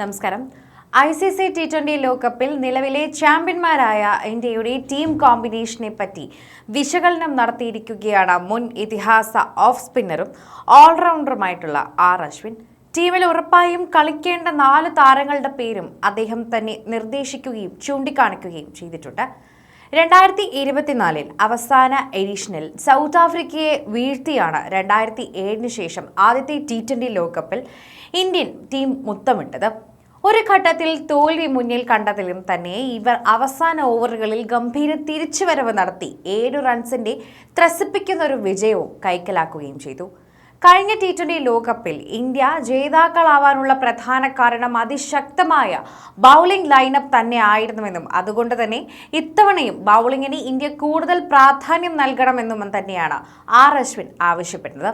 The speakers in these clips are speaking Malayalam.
നമസ്കാരം. I C C T twenty ലോകകപ്പിൽ നിലവിലെ ചാമ്പ്യന്മാരായ ഇന്ത്യയുടെ ടീം കോമ്പിനേഷനെ പറ്റി വിശകലനം നടത്തിയിരിക്കുകയാണ് മുൻ ഇതിഹാസ ഓഫ് സ്പിന്നറും ഓൾറൗണ്ടറുമായിട്ടുള്ള ആർ അശ്വിൻ. ടീമിൽ ഉറപ്പായും കളിക്കേണ്ട നാല് താരങ്ങളുടെ പേരും അദ്ദേഹം തന്നെ നിർദ്ദേശിക്കുകയും ചൂണ്ടിക്കാണിക്കുകയും ചെയ്തിട്ടുണ്ട്. രണ്ടായിരത്തി ഇരുപത്തിനാലിൽ അവസാന എഡിഷനിൽ സൗത്ത് ആഫ്രിക്കയെ വീഴ്ത്തിയാണ് രണ്ടായിരത്തി ഏഴിന് ശേഷം ആദ്യത്തെ ടി ട്വന്റി ലോകകപ്പിൽ ഇന്ത്യൻ ടീം മുത്തമിട്ടത്. ഒരു ഘട്ടത്തിൽ തോൽവി മുന്നിൽ കണ്ടതിലും തന്നെ ഇവർ അവസാന ഓവറുകളിൽ ഗംഭീര തിരിച്ചുവരവ് നടത്തി. ഏഴു റൺസിന്റെ ത്രസിപ്പിക്കുന്ന ഒരു വിജയവും കൈക്കലാക്കുകയും ചെയ്തു. കഴിഞ്ഞ ടി ട്വന്റി ലോകകപ്പിൽ ഇന്ത്യ ജേതാക്കളാവാനുള്ള പ്രധാന കാരണം അതിശക്തമായ ബൗളിംഗ് ലൈനപ്പ് തന്നെ ആയിരുന്നുവെന്നും അതുകൊണ്ട് തന്നെ ഇത്തവണയും ബൗളിങ്ങിന് ഇന്ത്യ കൂടുതൽ പ്രാധാന്യം നൽകണമെന്നും തന്നെയാണ് ആർ അശ്വിൻ ആവശ്യപ്പെട്ടത്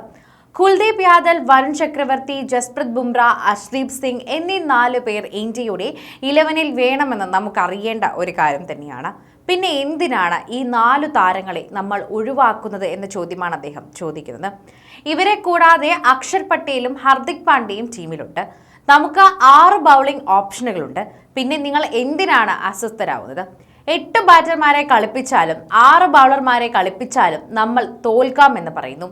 കുൽദീപ് യാദവ് വരുൺ ചക്രവർത്തി ജസ്പ്രീത് ബുംറ അഷ്ദീപ് സിംഗ് എന്നീ നാല് പേർ ഇന്ത്യയുടെ ഇലവനിൽ വേണമെന്ന് നമുക്കറിയേണ്ട ഒരു കാര്യം തന്നെയാണ്. പിന്നെ എന്തിനാണ് ഈ നാലു താരങ്ങളെ നമ്മൾ ഒഴിവാക്കുന്നത് എന്ന ചോദ്യമാണ് അദ്ദേഹം ചോദിക്കുന്നത്. ഇവരെ കൂടാതെ അക്ഷർ പട്ടേലും ഹർദിക് പാണ്ഡ്യയും ടീമിലുണ്ട്. നമുക്ക് ആറ് ബൗളിംഗ് ഓപ്ഷനുകളുണ്ട് പിന്നെ നിങ്ങൾ എന്തിനാണ് അസ്വസ്ഥരാകുന്നത് എട്ട് ബാറ്റർമാരെ കളിപ്പിച്ചാലും ആറ് ബൗളർമാരെ കളിപ്പിച്ചാലും നമ്മൾ തോൽക്കാം എന്ന് പറയുന്നു.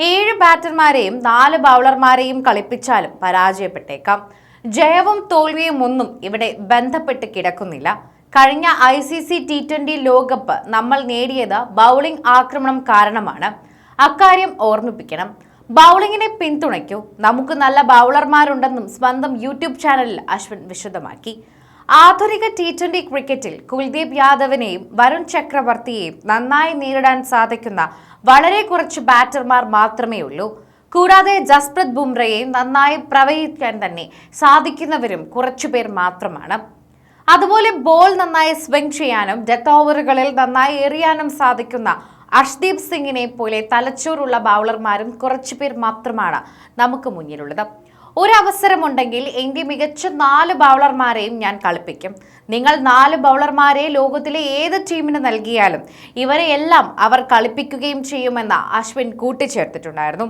ഏഴ് ബാറ്റർമാരെയും നാല് ബൗളർമാരെയും കളിപ്പിച്ചാലും പരാജയപ്പെട്ടേക്കാം. ജയവും തോൽവിയും ഒന്നും ഇവിടെ ബന്ധപ്പെട്ട് കിടക്കുന്നില്ല. കഴിഞ്ഞ I C C T twenty ലോകകപ്പ് നമ്മൾ നേടിയത് ബൗളിംഗ് ആക്രമണം കാരണമാണ്. അക്കാര്യം ഓർമ്മിപ്പിക്കണം. ബൗളിങ്ങിനെ പിന്തുണയ്ക്കൂ. നമുക്ക് നല്ല ബൗളർമാരുണ്ടെന്നും സ്വന്തം യൂട്യൂബ് ചാനലിൽ അശ്വിൻ വിശദമാക്കി. ആധുനിക ടി ട്വന്റി ക്രിക്കറ്റിൽ കുൽദീപ് യാദവിനെയും വരുൺ ചക്രവർത്തിയെയും നന്നായി നേരിടാൻ സാധിക്കുന്ന വളരെ കുറച്ച് ബാറ്റർമാർ മാത്രമേ ഉള്ളൂ കൂടാതെ ജസ്പ്രീത് ബുംറയെ നന്നായി പ്രവഹിക്കാൻ തന്നെ സാധിക്കുന്നവരും കുറച്ചുപേർ മാത്രമാണ്. അതുപോലെ ബോൾ നന്നായി സ്വിംഗ് ചെയ്യാനും ഡെത്ത് ഓവറുകളിൽ നന്നായി എറിയാനും സാധിക്കുന്ന അഷ്ദീപ് സിംഗിനെ പോലെ തലച്ചോറുള്ള ബൗളർമാരും കുറച്ചുപേർ മാത്രമാണ് നമുക്ക് മുന്നിലുള്ളത്. ഒരു എന്റെ മികച്ച നാല് ബൗളർമാരെയും ഞാൻ കളിപ്പിക്കും. നിങ്ങൾ നാല് ബൗളർമാരെ ലോകത്തിലെ ഏത് ടീമിന് നൽകിയാലും ഇവരെ എല്ലാം അവർ കളിപ്പിക്കുകയും ചെയ്യുമെന്ന് അശ്വിൻ കൂട്ടിച്ചേർത്തിട്ടുണ്ടായിരുന്നു.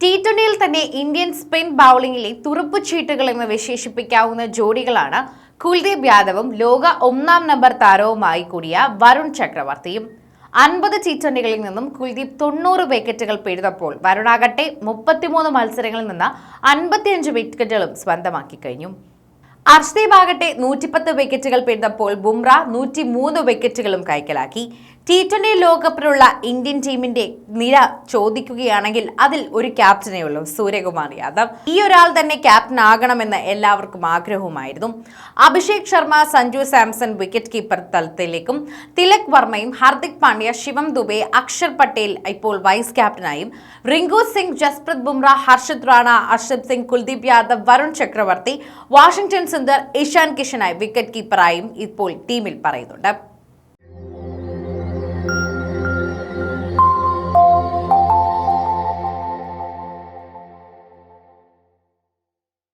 ടി ട്വന്റിയിൽ തന്നെ ഇന്ത്യൻ സ്പിൻ ബൗളിംഗിലെ തുറുപ്പ് ചീട്ടുകൾ എന്ന് വിശേഷിപ്പിക്കാവുന്ന ജോഡികളാണ് കുൽദീപ് യാദവും ലോക ഒന്നാം നമ്പർ താരവുമായി കൂടിയ വരുൺ ചക്രവർത്തിയും. അൻപത് ടി ട്വന്റികളിൽ നിന്നും കുൽദീപ് തൊണ്ണൂറ് വിക്കറ്റുകൾ പിഴുതപ്പോൾ വരുണാകട്ടെ മുപ്പത്തിമൂന്ന് മത്സരങ്ങളിൽ നിന്ന് അൻപത്തിയഞ്ച് വിക്കറ്റുകളും സ്വന്തമാക്കി കഴിഞ്ഞു. അർഷ്ദീപ് ആകട്ടെ നൂറ്റിപ്പത്ത് വിക്കറ്റുകൾ പിഴുതപ്പോൾ ബുംറ നൂറ്റിമൂന്ന് വിക്കറ്റുകളും കൈക്കലാക്കി. ടി ട്വന്റി ലോകകപ്പിലുള്ള ഇന്ത്യൻ ടീമിന്റെ നിര ചോദിക്കുകയാണെങ്കിൽ അതിൽ ഒരു ക്യാപ്റ്റനേ ഉള്ളൂ സൂര്യകുമാർ യാദവ്. ഈ ഒരാൾ തന്നെ ക്യാപ്റ്റൻ ആകണമെന്ന് എല്ലാവർക്കും ആഗ്രഹവുമായിരുന്നു. അഭിഷേക് ശർമ്മ സഞ്ജു സാംസൺ വിക്കറ്റ് കീപ്പർ തലത്തിലേക്കും തിലക് വർമ്മയും ഹാർദിക് പാണ്ഡ്യ ശിവം ദുബെ അക്ഷർ പട്ടേൽ ഇപ്പോൾ വൈസ് ക്യാപ്റ്റനായും റിങ്കു സിംഗ് ജസ്പ്രീത് ബുംറ ഹർഷിത് റാണ അർഷദ് സിംഗ് കുൽദീപ് യാദവ് വരുൺ ചക്രവർത്തി വാഷിംഗ്ടൺ സുന്ദർ ഇഷാൻ കിഷനായി വിക്കറ്റ് കീപ്പറായും ഇപ്പോൾ ടീമിൽ പറയുന്നുണ്ട്.